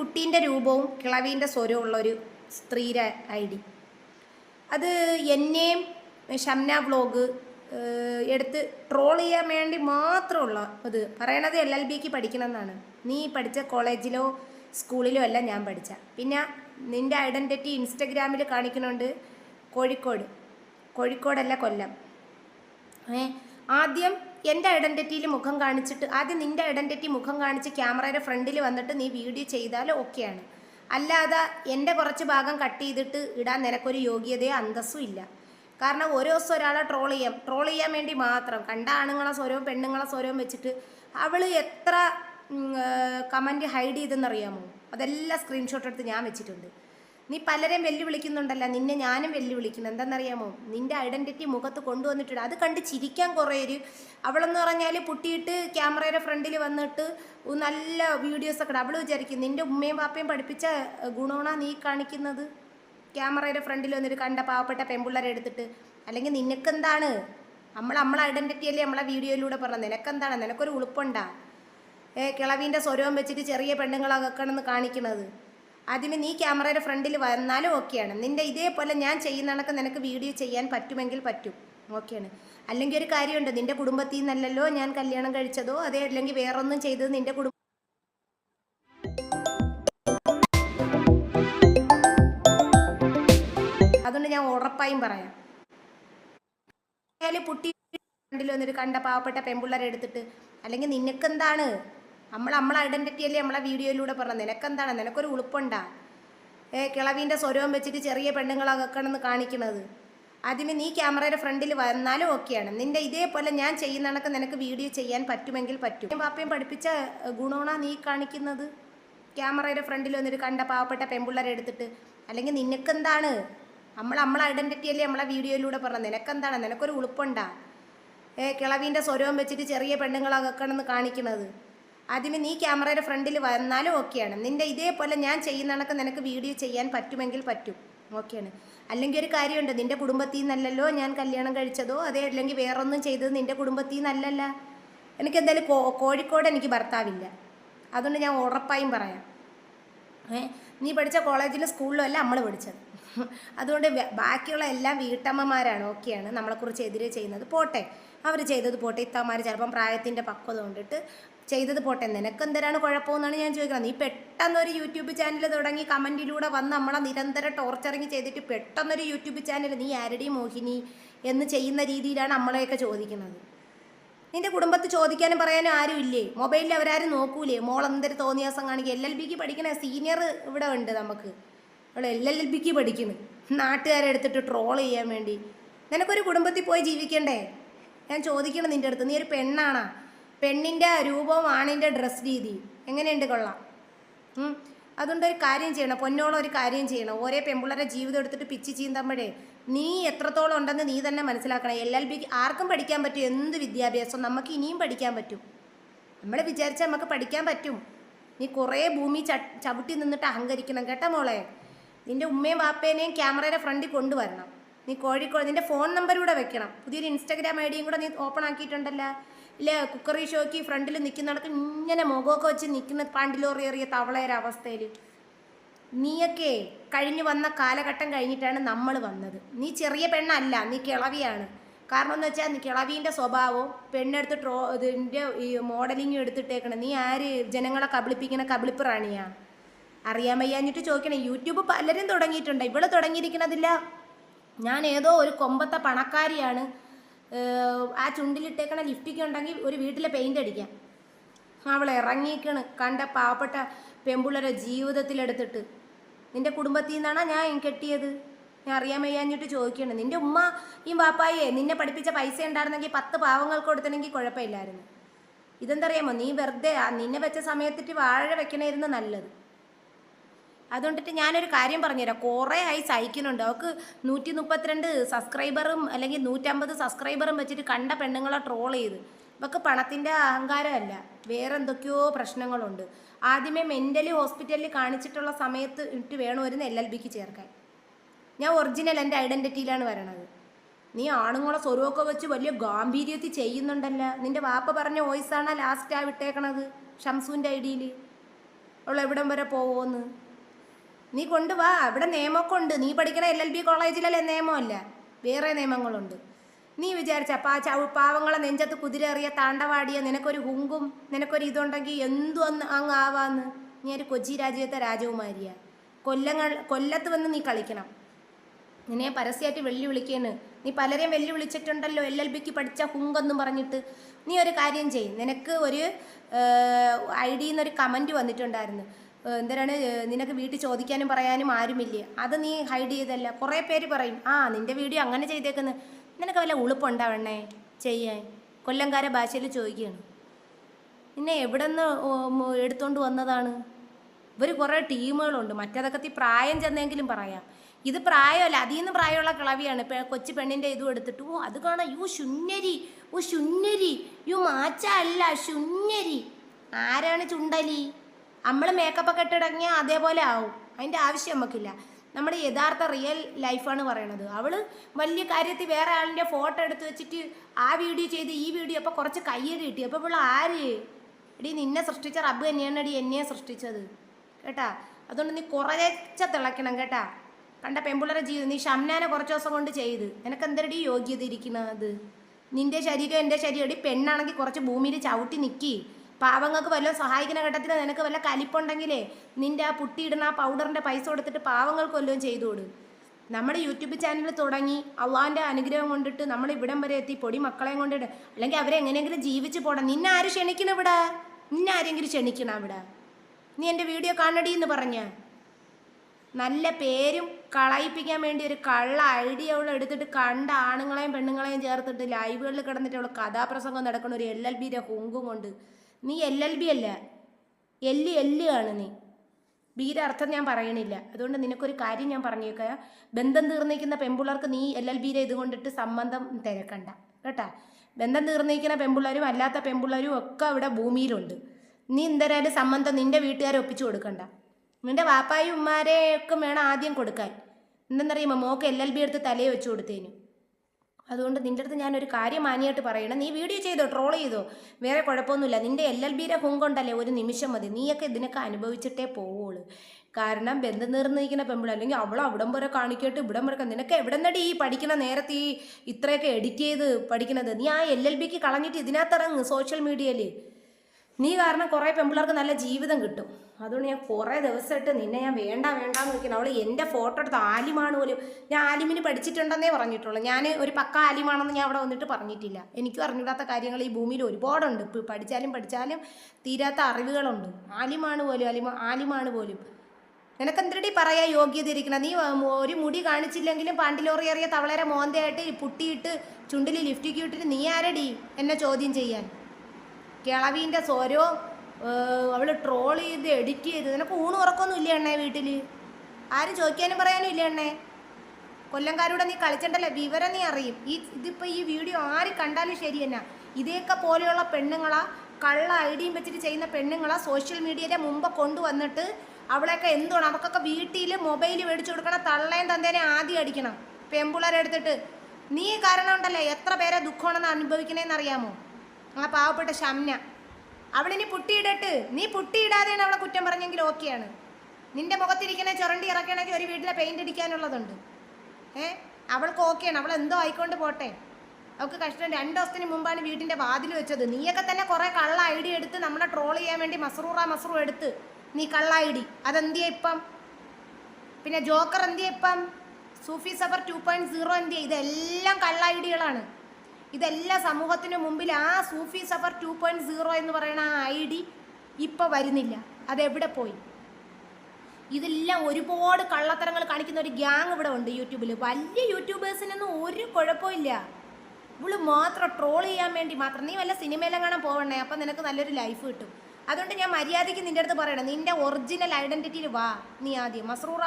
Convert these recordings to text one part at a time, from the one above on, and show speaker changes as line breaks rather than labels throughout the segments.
കുട്ടീന്റെ രൂപവും കിളവീന്റെ സ്വരവും ഉള്ള ഒരു സ്ത്രീയുടെ ഐ ഡി. അത് എന്നെയും ഷംന വ്ളോഗ് എടുത്ത് ട്രോൾ ചെയ്യാൻ വേണ്ടി മാത്രമുള്ള ഇത്. പറയണത് എൽ എൽ ബിക്ക് പഠിക്കണമെന്നാണ്. നീ പഠിച്ച കോളേജിലോ സ്കൂളിലോ അല്ല ഞാൻ പഠിച്ച. പിന്നെ നിന്റെ ഐഡന്റിറ്റി ഇൻസ്റ്റഗ്രാമിൽ കാണിക്കുന്നുണ്ട് കോഴിക്കോട്. കോഴിക്കോടല്ല കൊല്ലം. ഏ ആദ്യം എന്റെ ഐഡന്റിറ്റിയിൽ മുഖം കാണിച്ചിട്ട് ആദ്യം നിന്റെ ഐഡന്റിറ്റി മുഖം കാണിച്ച് ക്യാമറയുടെ ഫ്രണ്ടിൽ വന്നിട്ട് നീ വീഡിയോ ചെയ്താൽ ഓക്കെയാണ്. അല്ലാതെ എന്റെ കുറച്ച് ഭാഗം കട്ട് ചെയ്തിട്ട് ഇടാൻ നിനക്കൊരു യോഗ്യതയോ അന്തസ്സും ഇല്ല. കാരണം ഓരോ ദിവസം ഒരാളെ ട്രോൾ ചെയ്യാം. ട്രോൾ ചെയ്യാൻ വേണ്ടി മാത്രം. കണ്ട ആണുങ്ങളെ സ്വരവും പെണ്ണുങ്ങളെ സ്വരവും വെച്ചിട്ട് അവൾ എത്ര കമന്റ് ഹൈഡ് ചെയ്തെന്നറിയാമോ അതെല്ലാം സ്ക്രീൻഷോട്ട് എടുത്ത് ഞാൻ വെച്ചിട്ടുണ്ട്. നീ പലരെയും വെല്ലുവിളിക്കുന്നുണ്ടല്ലോ. നിന്നെ ഞാനും വെല്ലുവിളിക്കുന്നു. എന്താണെന്നറിയാമോ? നിന്റെ ഐഡന്റിറ്റി മുഖത്ത് കൊണ്ടുവന്നിട്ടുണ്ട് അത് കണ്ട് ചിരിക്കാൻ കുറേ ഒരു അവളെന്ന് പറഞ്ഞാൽ പുട്ടിയിട്ട് ക്യാമറയുടെ ഫ്രണ്ടിൽ വന്നിട്ട് നല്ല വീഡിയോസൊക്കെ അവൾ വിചാരിക്കും നിന്റെ ഉമ്മയും പാപ്പയും പഠിപ്പിച്ച ഗുണമാണ് നീ കാണിക്കുന്നത്? ക്യാമറയുടെ ഫ്രണ്ടിൽ വന്നിട്ട് കണ്ട പാവപ്പെട്ട പെൺപിള്ളേരെ എടുത്തിട്ട് അല്ലെങ്കിൽ നിനക്കെന്താണ്? നമ്മൾ നമ്മളെ ഐഡന്റിറ്റി അല്ലേ നമ്മളെ വീഡിയോയിലൂടെ പറഞ്ഞത്? നിനക്കെന്താണ്? നിനക്കൊരു ഉളുപ്പുണ്ടാ? ഏ കിളവീന്റെ സ്വരവും വെച്ചിട്ട് ചെറിയ പെണ്ണുങ്ങളാക്കണമെന്ന് കാണിക്കുന്നത് അതിന് നീ ക്യാമറയുടെ ഫ്രണ്ടിൽ വന്നാലും ഓക്കെയാണ്. നിന്റെ ഇതേപോലെ ഞാൻ ചെയ്യുന്ന കണക്ക് നിനക്ക് വീഡിയോ ചെയ്യാൻ പറ്റുമെങ്കിൽ പറ്റും. ഓക്കെയാണ്. അല്ലെങ്കിൽ ഒരു കാര്യമുണ്ട്. നിന്റെ കുടുംബത്തിൽ നിന്നല്ലല്ലോ ഞാൻ കല്യാണം കഴിച്ചതോ അതേ അല്ലെങ്കിൽ വേറൊന്നും ചെയ്തത് നിന്റെ കുടുംബം അതുകൊണ്ട് ഞാൻ ഉറപ്പായും പറയാം. പുട്ടി ഫ്രണ്ടിൽ വന്നിട്ട് കണ്ട പാവപ്പെട്ട പെൺപിള്ളേരെ എടുത്തിട്ട്. അല്ലെങ്കിൽ നിനക്കെന്താണ്? നമ്മൾ നമ്മളെ ഐഡന്റിറ്റി അല്ലേ നമ്മളെ വീഡിയോയിലൂടെ പറഞ്ഞത്? നിനക്കെന്താണ്? നിനക്കൊരു ഉളുപ്പുണ്ടാ? ഏ കിളവീന്റെ സ്വരവും വെച്ചിട്ട് ചെറിയ പെണ്ണുങ്ങളാക്കണമെന്ന് കാണിക്കുന്നത് ആദ്യമേ നീ ക്യാമറയുടെ ഫ്രണ്ടിൽ വന്നാലും ഓക്കെയാണ്. നിന്റെ ഇതേപോലെ ഞാൻ ചെയ്യുന്ന കണക്ക് നിനക്ക് വീഡിയോ ചെയ്യാൻ പറ്റുമെങ്കിൽ പറ്റും. പാപ്പയും പഠിപ്പിച്ച ഗുണമാണ് നീ കാണിക്കുന്നത്? ക്യാമറയുടെ ഫ്രണ്ടിൽ വന്നിട്ട് കണ്ട പാവപ്പെട്ട പെൺപിള്ളേരെ എടുത്തിട്ട്. അല്ലെങ്കിൽ നിനക്കെന്താണ്? നമ്മൾ നമ്മളെ ഐഡന്റിറ്റി അല്ലേ നമ്മളെ വീഡിയോയിലൂടെ പറഞ്ഞത്? നിനക്കെന്താണ്? നിനക്കൊരു ഉളുപ്പുണ്ടാ? ഏ കിളവീന്റെ സ്വരവും വെച്ചിട്ട് ചെറിയ പെണ്ണുങ്ങളാക്കണമെന്ന് കാണിക്കുന്നത് അതിന് നീ ക്യാമറയുടെ ഫ്രണ്ടിൽ വന്നാലും ഓക്കെയാണ്. നിന്റെ ഇതേപോലെ ഞാൻ ചെയ്യുന്ന കണക്ക് നിനക്ക് വീഡിയോ ചെയ്യാൻ പറ്റുമെങ്കിൽ പറ്റും. ഓക്കെയാണ്. അല്ലെങ്കിൽ ഒരു കാര്യമുണ്ട്. നിന്റെ കുടുംബത്തിൽ നിന്നല്ലല്ലോ ഞാൻ കല്യാണം കഴിച്ചതോ അതേ അല്ലെങ്കിൽ വേറൊന്നും ചെയ്തത് നിന്റെ കുടുംബത്തിൽ നിന്നല്ലല്ല എനിക്ക് എന്തായാലും കോഴിക്കോട് എനിക്ക് ഭർത്താവില്ല. അതുകൊണ്ട് ഞാൻ ഉറപ്പായും പറയാം. ഏ നീ പഠിച്ച കോളേജിലും സ്കൂളിലും അല്ല നമ്മൾ പഠിച്ചത്. അതുകൊണ്ട് ബാക്കിയുള്ള എല്ലാം വീട്ടമ്മമാരാണ്. ഓക്കെയാണ്. നമ്മളെക്കുറിച്ച് എതിരെ ചെയ്യുന്നത്. പോട്ടെ. അവർ ചെയ്തത് പോട്ടെ. ഇത്തമാർ ചിലപ്പം പ്രായത്തിന്റെ പക്വത കൊണ്ടിട്ട് ചെയ്തത് പോട്ടെ. നിനക്ക് എന്തിനാണ് കുഴപ്പമെന്നാണ് ഞാൻ ചോദിക്കുന്നത്. നീ പെട്ടെന്നൊരു യൂട്യൂബ് ചാനൽ തുടങ്ങി കമന്റിലൂടെ വന്ന് നമ്മളെ നിരന്തരം ടോർച്ചറിങ് ചെയ്തിട്ട് പെട്ടെന്നൊരു യൂട്യൂബ് ചാനൽ നീ ആരടി മോഹിനി എന്ന് ചെയ്യുന്ന രീതിയിലാണ് നമ്മളെയൊക്കെ ചോദിക്കുന്നത്. നിന്റെ കുടുംബത്ത് ചോദിക്കാനും പറയാനും ആരും ഇല്ലേ? മൊബൈലിൽ അവരാരും നോക്കൂലേ? മോൾ എന്തൊരു തോന്നിയാസം കാണിക്കുക. എൽ എൽ ബിക്ക് പഠിക്കണ സീനിയർ ഇവിടെ ഉണ്ട് നമുക്ക്. അവൾ എൽ എൽ ബിക്ക് പഠിക്കുന്നു. നാട്ടുകാരെ എടുത്തിട്ട് ട്രോൾ ചെയ്യാൻ വേണ്ടി. നിനക്കൊരു കുടുംബത്തിൽ പോയി ജീവിക്കണ്ടേ? ഞാൻ ചോദിക്കണം നിന്റെ അടുത്ത്. നീ ഒരു പെണ്ണാണാ? പെണ്ണിന്റെ രൂപവും ആണിന്റെ ഡ്രസ് രീതി. എങ്ങനെയുണ്ട് കൊള്ളാം. അതുകൊണ്ട് ഒരു കാര്യം ചെയ്യണം. പൊന്നോളം ഒരു കാര്യം ചെയ്യണം. ഓരോ പെമ്പിള്ളേരെ ജീവിതം എടുത്തിട്ട് പിച്ച് ചീന്തുമ്പോഴേ നീ എത്രത്തോളം ഉണ്ടെന്ന് നീ തന്നെ മനസ്സിലാക്കണം. എൽ എൽ ബിക്ക് ആർക്കും പഠിക്കാൻ പറ്റും. എന്ത് വിദ്യാഭ്യാസം നമുക്ക് ഇനിയും പഠിക്കാൻ പറ്റും. നമ്മൾ വിചാരിച്ചാൽ നമുക്ക് പഠിക്കാൻ പറ്റും. നീ കുറേ ഭൂമി ചവിട്ടി നിന്നിട്ട് അഹങ്കരിക്കണം. കേട്ടോ മോളെ? നിന്റെ ഉമ്മയും വാപ്പേനെയും ക്യാമറയുടെ ഫ്രണ്ടിൽ കൊണ്ടുവരണം. നീ കോഴിക്കോട് നിന്റെ ഫോൺ നമ്പർ കൂടെ വെക്കണം. പുതിയൊരു ഇൻസ്റ്റാഗ്രാം ഐ ഡിയും കൂടെ നീ ഓപ്പൺ ആക്കിയിട്ടുണ്ടല്ലോ. ഇല്ല കുക്കറി ഷോയ്ക്ക് ഫ്രണ്ടിൽ നിൽക്കുന്നവർക്ക് ഇങ്ങനെ മുഖമൊക്കെ വെച്ച് നിൽക്കുന്ന പാണ്ടിലോറിയേറിയ തവളയുടെ അവസ്ഥയിൽ നീയൊക്കെ കഴിഞ്ഞു വന്ന കാലഘട്ടം കഴിഞ്ഞിട്ടാണ് നമ്മൾ വന്നത്. നീ ചെറിയ പെണ്ണല്ല നീ കിളവിയാണ്. കാരണം എന്ന് വെച്ചാൽ നീ കിളവീന്റെ സ്വഭാവവും പെണ്ണെടുത്ത് ട്രോ ഇതിന്റെ ഈ മോഡലിങ്ങും എടുത്തിട്ടേക്കണം. നീ ആര്? ജനങ്ങളെ കബളിപ്പിക്കുന്ന കബളിപ്പ് റാണിയാ. അറിയാൻ വയ്യാഞ്ഞിട്ട് ചോദിക്കണം യൂട്യൂബ് പലരും തുടങ്ങിയിട്ടുണ്ട്. ഇവിടെ തുടങ്ങിയിരിക്കണതില്ല. ഞാൻ ഏതോ ഒരു കൊമ്പത്തെ പണക്കാരിയാണ്. ആ ചുണ്ടിലിട്ടേക്കണ ലിഫ്റ്റിക്ക് ഉണ്ടെങ്കിൽ ഒരു വീട്ടിലെ പെയിന്റ് അടിക്കാം. അവൾ ഇറങ്ങിക്കണ് കണ്ട പാവപ്പെട്ട പെമ്പുള്ളരെ ജീവിതത്തിലെടുത്തിട്ട്. നിന്റെ കുടുംബത്തിൽ നിന്നാണ് ഞാൻ കെട്ടിയത്? ഞാൻ അറിയാൻ വയ്യാഞ്ഞിട്ട് ചോദിക്കണം നിന്റെ ഉമ്മ ഈ വാപ്പായെ നിന്നെ പഠിപ്പിച്ച പൈസ ഉണ്ടായിരുന്നെങ്കിൽ പത്ത് പാവങ്ങൾക്ക് കൊടുത്തണമെങ്കിൽ കുഴപ്പമില്ലായിരുന്നു. ഇതെന്തറിയാമോ? നീ വെറുതെ നിന്നെ വെച്ച സമയത്തിട്ട് വാഴ വെക്കണമായിരുന്നു നല്ലത്. അതുകൊണ്ടിട്ട് ഞാനൊരു കാര്യം പറഞ്ഞുതരാം. കുറേ ആയി സഹിക്കുന്നുണ്ട്. അവൾക്ക് നൂറ്റി മുപ്പത്തിരണ്ട് സബ്സ്ക്രൈബറും അല്ലെങ്കിൽ നൂറ്റമ്പത് സബ്സ്ക്രൈബറും വെച്ചിട്ട് കണ്ട പെണ്ണുങ്ങളെ ട്രോൾ ചെയ്ത്. ഇവൾക്ക് പണത്തിന്റെ അഹങ്കാരമല്ല. വേറെ എന്തൊക്കെയോ പ്രശ്നങ്ങളുണ്ട്. ആദ്യമേ മെന്റലി ഹോസ്പിറ്റലിൽ കാണിച്ചിട്ടുള്ള സമയത്ത് ഇട്ട് വേണമായിരുന്നു എൽ എൽ ബിക്ക് ചേർക്കാൻ. ഞാൻ ഒറിജിനൽ എന്റെ ഐഡന്റിറ്റിയിലാണ് വരണത്. നീ ആണുങ്ങളെ സ്വരമൊക്കെ വെച്ച് വലിയ ഗാംഭീര്യത്തിൽ ചെയ്യുന്നുണ്ടല്ല. നിന്റെ വാപ്പ പറഞ്ഞ വോയിസാണ് ലാസ്റ്റ് ആ വിട്ടേക്കണത്? ഷംസുവിന്റെ ഐ ഡിയിൽ അവൾ എവിടം വരെ പോവുമെന്ന് നീ കൊണ്ടുവാ. അവിടെ നിയമമൊക്കെ ഉണ്ട്. നീ പഠിക്കണ എൽ എൽ ബി കോളേജിലല്ലേ നിയമമല്ല? വേറെ നിയമങ്ങളുണ്ട്. നീ വിചാരിച്ച പാ ചവ പാവങ്ങളെ നെഞ്ചത്ത് കുതിരേറിയ താണ്ടവാടിയ നിനക്കൊരു ഹുങ്കും നിനക്കൊരു ഇതുണ്ടെങ്കിൽ എന്തു അന്ന് അങ്ങ് ആവാന്ന്? നീ ഒരു കൊച്ചി രാജ്യത്തെ രാജകുമാരിയ. കൊല്ലങ്ങൾ കൊല്ലത്ത് വന്ന് നീ കളിക്കണം. നിന്നെ പരസ്യമായിട്ട് വെല്ലുവിളിക്കാണ്. നീ പലരെയും വെല്ലുവിളിച്ചിട്ടുണ്ടല്ലോ എൽ എൽ ബിക്ക് പഠിച്ച ഹുങ്കെന്നും പറഞ്ഞിട്ട്. നീ ഒരു കാര്യം ചെയ്യും. നിനക്ക് ഒരു ഐ ഡിയിൽ നിന്നൊരു കമന്റ് വന്നിട്ടുണ്ടായിരുന്നു. എന്തിനാണ് നിനക്ക് വീട്ടിൽ ചോദിക്കാനും പറയാനും ആരുമില്ലേ? അത് നീ ഹൈഡ് ചെയ്തല്ല. കുറേ പേര് പറയും ആ നിന്റെ വീഡിയോ അങ്ങനെ ചെയ്തേക്കുന്നു. നിനക്ക് വല്ല ഉളുപ്പുണ്ടാവണേ ചെയ്യാൻ. കൊല്ലംകാര ഭാഷയിൽ ചോദിക്കുകയാണ്. നിന്നെ എവിടെ നിന്ന് എടുത്തുകൊണ്ട് വന്നതാണ്? ഇവർ കുറേ ടീമുകളുണ്ട്. മറ്റേതൊക്കെ പ്രായം ചെന്നെങ്കിലും പറയാം. ഇത് പ്രായമല്ല അതിൽ നിന്ന് പ്രായമുള്ള കിളവിയാണ്. കൊച്ചു പെണ്ണിന്റെ ഇതും എടുത്തിട്ട് ഓ അത് കാണാം. യു ശുന്നരി. ഓ ശുന്നരി. യു മാച്ച അല്ല ശുന്നരി. ആരാണ് ചുണ്ടലി? നമ്മൾ മേക്കപ്പ് ഒക്കെ ഇട്ടിടങ്ങിയാൽ അതേപോലെ ആവും. അതിന്റെ ആവശ്യം നമുക്കില്ല. നമ്മുടെ യഥാർത്ഥ റിയൽ ലൈഫാണ് പറയണത്. അവൾ വലിയ കാര്യത്തിൽ വേറെ ആളിന്റെ ഫോട്ടോ എടുത്ത് വെച്ചിട്ട് ആ വീഡിയോ ചെയ്ത് ഈ വീഡിയോ അപ്പോൾ കുറച്ച് കയ്യടി കിട്ടി. അപ്പോൾ ഇവിടെ ആര്? എടി നിന്നെ സൃഷ്ടിച്ച റബ്ബ് തന്നെയാണ് അടി എന്നെ സൃഷ്ടിച്ചത്. കേട്ടാ? അതുകൊണ്ട് നീ കുറച്ച തിളയ്ക്കണം കേട്ടാ. കണ്ട പെമ്പിള്ളേരെ ജീവിതം നീ ഷംനാനെ കുറച്ച് ദിവസം കൊണ്ട് ചെയ്ത്. നിനക്ക് എന്തരടി യോഗ്യത ഇരിക്കുന്നത് നിന്റെ ശരീരം എന്റെ ശരീരം. എടി പെണ്ണാണെങ്കിൽ കുറച്ച് ഭൂമിയിൽ ചവിട്ടി നിൽക്കി പാവങ്ങൾക്ക് വല്ലതും സഹായിക്കുന്ന ഘട്ടത്തിൽ നിനക്ക് വല്ല കലിപ്പുണ്ടെങ്കിലേ നിന്റെ ആ പുട്ടിയിടുന്ന ആ പൗഡറിന്റെ പൈസ കൊടുത്തിട്ട് പാവങ്ങൾക്ക് വല്ലതും ചെയ്തു കൊടു. നമ്മുടെ യൂട്യൂബ് ചാനൽ തുടങ്ങി അള്ളാഹിന്റെ അനുഗ്രഹം കൊണ്ടിട്ട് നമ്മൾ ഇവിടം വരെ എത്തി പൊടി മക്കളെയും കൊണ്ടിട്ട്. അല്ലെങ്കിൽ അവരെ എങ്ങനെയെങ്കിലും ജീവിച്ച് പോടാം. നിന്നെ ആര് ക്ഷണിക്കണം ഇവിടെ? നിന്നെ ആരെങ്കിലും ക്ഷണിക്കണം ഇവിടെ? നീ എന്റെ വീഡിയോ കാണടി എന്ന് പറഞ്ഞ. നല്ല പേരും കളയിപ്പിക്കാൻ വേണ്ടി ഒരു കള്ള ഐഡിയ അവൾ എടുത്തിട്ട് കണ്ട ആണുങ്ങളെയും പെണ്ണുങ്ങളെയും ചേർത്തിട്ട് ലൈവുകളിൽ കിടന്നിട്ടുള്ള കഥാപ്രസംഗം നടക്കുന്ന ഒരു എൽ എൽ ബിയുടെ ഹുങ്കും കൊണ്ട് നീ എൽ എൽ ബി അല്ല. എല്ല് എല്ല് ആണ് നീ. ബീയുടെ അർത്ഥം ഞാൻ പറയണില്ല. അതുകൊണ്ട് നിനക്കൊരു കാര്യം ഞാൻ പറഞ്ഞേക്കാം. ബന്ധം തീർന്നിരിക്കുന്ന പെമ്പിള്ളേർക്ക് നീ എൽ എൽ ബിയിലെ ഇത് കൊണ്ടിട്ട് സംബന്ധം തിരക്കണ്ട. കേട്ടാ? ബന്ധം തീർന്നിരിക്കുന്ന പെമ്പിള്ളേരും അല്ലാത്ത പെമ്പിള്ളേരും ഒക്കെ ഇവിടെ ഭൂമിയിലുണ്ട്. നീ എന്തരായാലും സംബന്ധം നിന്റെ വീട്ടുകാരെ ഒപ്പിച്ചു കൊടുക്കണ്ട. നിന്റെ വാപ്പായും ഉമ്മാരെയൊക്കെ വേണം ആദ്യം കൊടുക്കാൻ. എന്തെന്നറിയുമ്പോൾ മോക്ക് എൽ എൽ ബി എടുത്ത് തലയെ വെച്ച് കൊടുത്തേനു. അതുകൊണ്ട് നിന്റെ അടുത്ത് ഞാനൊരു കാര്യം മാനിയായിട്ട് പറയണം. നീ വീഡിയോ ചെയ്തോ? ട്രോൾ ചെയ്തോ? വേറെ കുഴപ്പമൊന്നുമില്ല. നിന്റെ എൽ എൽ ബിയുടെ ഹുങ്കുണ്ടല്ലേ ഒരു നിമിഷം മതി. നീയൊക്കെ ഇതിനൊക്കെ അനുഭവിച്ചിട്ടേ പോവുള്ളൂ. കാരണം ബന്ധം നിർണയിക്കുന്ന പെമ്പിള അല്ലെങ്കിൽ അവൾ അവിടം വരെ കാണിക്കട്ട് ഇവിടം വരെ നിനക്ക് എവിടെ നിന്നടി ഈ പഠിക്കണ നേരത്തെ ഈ ഇത്രയൊക്കെ എഡിറ്റ് ചെയ്ത് പഠിക്കണത്? നീ ആ എൽ എൽ ബിക്ക് കളഞ്ഞിട്ട് ഇതിനകത്തിറങ്ങ് സോഷ്യൽ മീഡിയയിൽ നീ കാരണം കുറേ പെമ്പിള്ളേർക്ക് നല്ല ജീവിതം കിട്ടും. അതുകൊണ്ട് ഞാൻ കുറേ ദിവസമായിട്ട് നിന്നെ ഞാൻ വേണ്ട വേണ്ടാന്ന് നോക്കിയാണ് അവൾ എന്റെ ഫോട്ടോ എടുത്ത് ആലിമാണ് പോലും. ഞാൻ ആലിമിന് പഠിച്ചിട്ടുണ്ടെന്നേ പറഞ്ഞിട്ടുള്ളൂ. ഞാൻ ഒരു പക്ക ആലിമാണെന്ന് ഞാൻ അവിടെ വന്നിട്ട് പറഞ്ഞിട്ടില്ല. എനിക്കും അറിഞ്ഞിടാത്ത കാര്യങ്ങൾ ഈ ഭൂമിയിൽ ഒരുപാടുണ്ട്. പഠിച്ചാലും പഠിച്ചാലും തീരാത്ത അറിവുകളുണ്ട്. ആലിമാണ് പോലും അലിമ ആലിമാണ് പോലും. നിനക്കെന്തരടി പറയാ യോഗ്യത ഇരിക്കണം? നീ ഒരു മുടി കാണിച്ചില്ലെങ്കിലും പാണ്ടിലോറി ഏറിയ തവളേരെ മോന്തയായിട്ട് പുട്ടിയിട്ട് ചുണ്ടിൽ ലിഫ്റ്റിക്ക് ഇട്ടിട്ട് നീ ആരടി എന്നെ ചോദ്യം ചെയ്യാൻ? കിളവീന്റെ സ്വരോ അവൾ ട്രോൾ ചെയ്ത് എഡിറ്റ് ചെയ്ത് നിനക്ക് ഊണ് ഉറക്കൊന്നും ഇല്ല എണ്ണേ വീട്ടിൽ ആരും ചോദിക്കാനും പറയാനും ഇല്ല എണ്ണേ കൊല്ലംകാരൂടെ നീ കളിച്ചിട്ടല്ലേ വിവരം നീ അറിയും. ഈ ഇതിപ്പോൾ ഈ വീഡിയോ ആര് കണ്ടാലും ശരി തന്നെ. ഇതേക്കെ പോലെയുള്ള പെണ്ണുങ്ങളാ കള്ള ഐഡിയും വെച്ചിട്ട് ചെയ്യുന്ന പെണ്ണുങ്ങളാ സോഷ്യൽ മീഡിയയിലെ മുമ്പ് കൊണ്ടുവന്നിട്ട് അവളെയൊക്കെ എന്തുവാണ്? അവർക്കൊക്കെ വീട്ടിൽ മൊബൈൽ മേടിച്ചു കൊടുക്കണം തള്ളയും തന്തേനെ ആദ്യം അടിക്കണം. പെമ്പിളരെടുത്തിട്ട് നീ കാരണം ഉണ്ടല്ലേ? എത്ര പേരെ ദുഃഖമാണെന്ന് അനുഭവിക്കണേന്ന് അറിയാമോ? ആ പാവപ്പെട്ട ഷംന അവളിനി പുട്ടിയിടട്ട്. നീ പുട്ടിയിടാതെയാണ് അവളെ കുറ്റം പറഞ്ഞെങ്കിൽ ഓക്കെയാണ്. നിന്റെ മുഖത്തിരിക്കുന്ന ചുരണ്ടി ഇറക്കണമെങ്കിൽ ഒരു വീട്ടിലെ പെയിന്റ് അടിക്കാനുള്ളതുണ്ട്. ഏ? അവൾക്ക് ഓക്കെയാണ്. അവൾ എന്തോ ആയിക്കൊണ്ട് പോട്ടെ. അവൾക്ക് കഷ്ടം. രണ്ട് ദിവസത്തിന് മുമ്പാണ് വീട്ടിന്റെ വാതിൽ വെച്ചത്. നീയൊക്കെ തന്നെ കുറേ കള്ള ഐ ഡി എടുത്ത് നമ്മളെ ട്രോൾ ചെയ്യാൻ വേണ്ടി മസറൂറ മസറൂ എടുത്ത്. നീ കള്ള ഐ ഡി. അതെന്തിയാ ഇപ്പം? പിന്നെ ജോക്കർ എന്തിയാ ഇപ്പം? സൂഫി സഫർ ടു പോയിന്റ് സീറോ എന്തിയാ? ഇതെല്ലാം കള്ള ഐ ഡികളാണ്. ഇതെല്ലാം സമൂഹത്തിന് മുമ്പിൽ ആ സൂഫി സഫർ ടു പോയിന്റ് സീറോ എന്ന് പറയുന്ന ആ ഐ ഡി ഇപ്പം വരുന്നില്ല. അതെവിടെ പോയി? ഇതെല്ലാം ഒരുപാട് കള്ളത്തരങ്ങൾ കാണിക്കുന്ന ഒരു ഗ്യാങ് ഇവിടെ ഉണ്ട് യൂട്യൂബിൽ വലിയ യൂട്യൂബേഴ്സിനൊന്നും ഒരു കുഴപ്പമില്ല ഇവൾ മാത്രം ട്രോൾ ചെയ്യാൻ വേണ്ടി മാത്രം. നീ വല്ല സിനിമയിലും കാണാൻ പോവണേ അപ്പം നിനക്ക് നല്ലൊരു ലൈഫ് കിട്ടും. അതുകൊണ്ട് ഞാൻ മര്യാദയ്ക്ക് നിന്റെ അടുത്ത് പറയണം. നിന്റെ ഒറിജിനൽ ഐഡന്റിറ്റിയിൽ വാ നീ ആദ്യം. മസ്റൂറ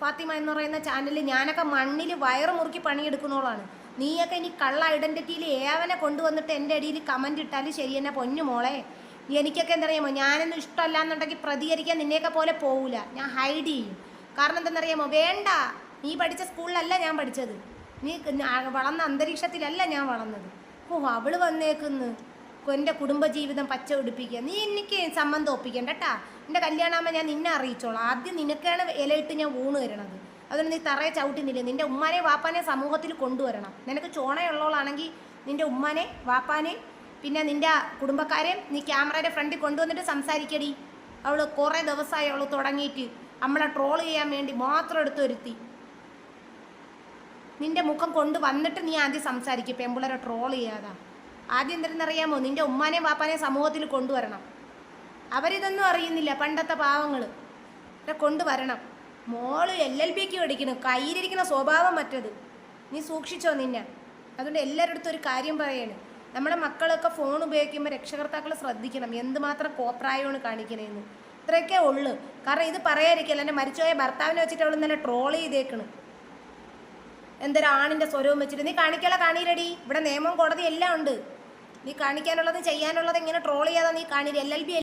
ഫാത്തിമ എന്ന് പറയുന്ന ചാനലിൽ ഞാനൊക്കെ മണ്ണിൽ വയറ് മുറുക്കി പണിയെടുക്കുന്നോളാണ് നീയൊക്കെ ഇനി കള്ള ഐഡന്റിറ്റിയിൽ ഏവനെ കൊണ്ടുവന്നിട്ട് എന്റെ അടിയിൽ കമന്റ് ഇട്ടാൽ ശരി എന്നെ പൊന്നു മോളെ. എനിക്കൊക്കെ എന്തറിയാമോ ഞാനൊന്നും ഇഷ്ടമല്ല എന്നുണ്ടെങ്കിൽ പ്രതികരിക്കാൻ നിന്നെയൊക്കെ പോലെ പോവില്ല ഞാൻ ഹൈഡ് ചെയ്യും. കാരണം എന്തെന്നറിയാമോ വേണ്ട. നീ പഠിച്ച സ്കൂളിലല്ല ഞാൻ പഠിച്ചത്. നീ വളർന്ന അന്തരീക്ഷത്തിലല്ല ഞാൻ വളർന്നത്. ഓ അവൾ വന്നേക്കുന്ന്. എന്റെ കുടുംബജീവിതം പച്ച പിടിപ്പിക്കുക. നീ എനിക്ക് സംബന്ധം ഒപ്പിക്കണ്ട കേട്ടാ എന്റെ കല്യാണാമ്മ ഞാൻ നിന്നെ അറിയിച്ചോളാം. ആദ്യം നിനക്കാണ് ഇലയിട്ട് ഞാൻ ഊണ് തരണത്. അതുകൊണ്ട് നീ തറയെ ചവിട്ടുന്നില്ല? നിന്റെ ഉമ്മാനെ വാപ്പാനെ സമൂഹത്തിൽ കൊണ്ടുവരണം. നിനക്ക് ചോണയുള്ളവളാണെങ്കിൽ നിന്റെ ഉമ്മാനെ വാപ്പാനെ പിന്നെ നിന്റെ കുടുംബക്കാരെയും നീ ക്യാമറയുടെ ഫ്രണ്ടിൽ കൊണ്ടുവന്നിട്ട് സംസാരിക്കടി. അവൾ കുറേ ദിവസമായി അവൾ തുടങ്ങിയിട്ട് നമ്മളെ ട്രോൾ ചെയ്യാൻ വേണ്ടി മാത്രം എടുത്തു വരുത്തി. നിന്റെ മുഖം കൊണ്ട് വന്നിട്ട് നീ ആദ്യം സംസാരിക്കും പെമ്പിളരെ ട്രോൾ ചെയ്യാതാ. ആദ്യം എന്തെന്നറിയാമോ? നിന്റെ ഉമ്മാനെയും വാപ്പാനെ സമൂഹത്തിൽ കൊണ്ടുവരണം. അവരിതൊന്നും അറിയുന്നില്ല പണ്ടത്തെ പാവങ്ങൾ കൊണ്ടുവരണം. മോൾ എൽ എൽ ബിക്ക് പഠിക്കണം കയ്യിലിരിക്കുന്ന സ്വഭാവം മറ്റത്. നീ സൂക്ഷിച്ചോ നിന്നെ. അതുകൊണ്ട് എല്ലാവരുടെ ഒരു കാര്യം പറയാണ്. നമ്മുടെ മക്കളൊക്കെ ഫോൺ ഉപയോഗിക്കുമ്പോൾ രക്ഷകർത്താക്കൾ ശ്രദ്ധിക്കണം. എന്തുമാത്രം കോപ്രായമാണ് കാണിക്കണേന്ന്. ഇത്രയൊക്കെ ഉള്ളു. കാരണം ഇത് പറയാതിരിക്കല്ല. എന്റെ മരിച്ചുപോയ ഭർത്താവിനെ വെച്ചിട്ട് അവൾ ഇന്നലെ ട്രോൾ ചെയ്തേക്കണ്. എന്തൊരു ആണിന്റെ സ്വരവും വെച്ചിട്ട്. നീ കാണിക്കാനുള്ള കാണിയില്ലടി. ഇവിടെ നിയമം കോടതി എല്ലാം ഉണ്ട്. നീ കാണിക്കാനുള്ളത് ചെയ്യാനുള്ളത് എങ്ങനെ ട്രോൾ ചെയ്യാതെ നീ കാണിയില്ല. L L B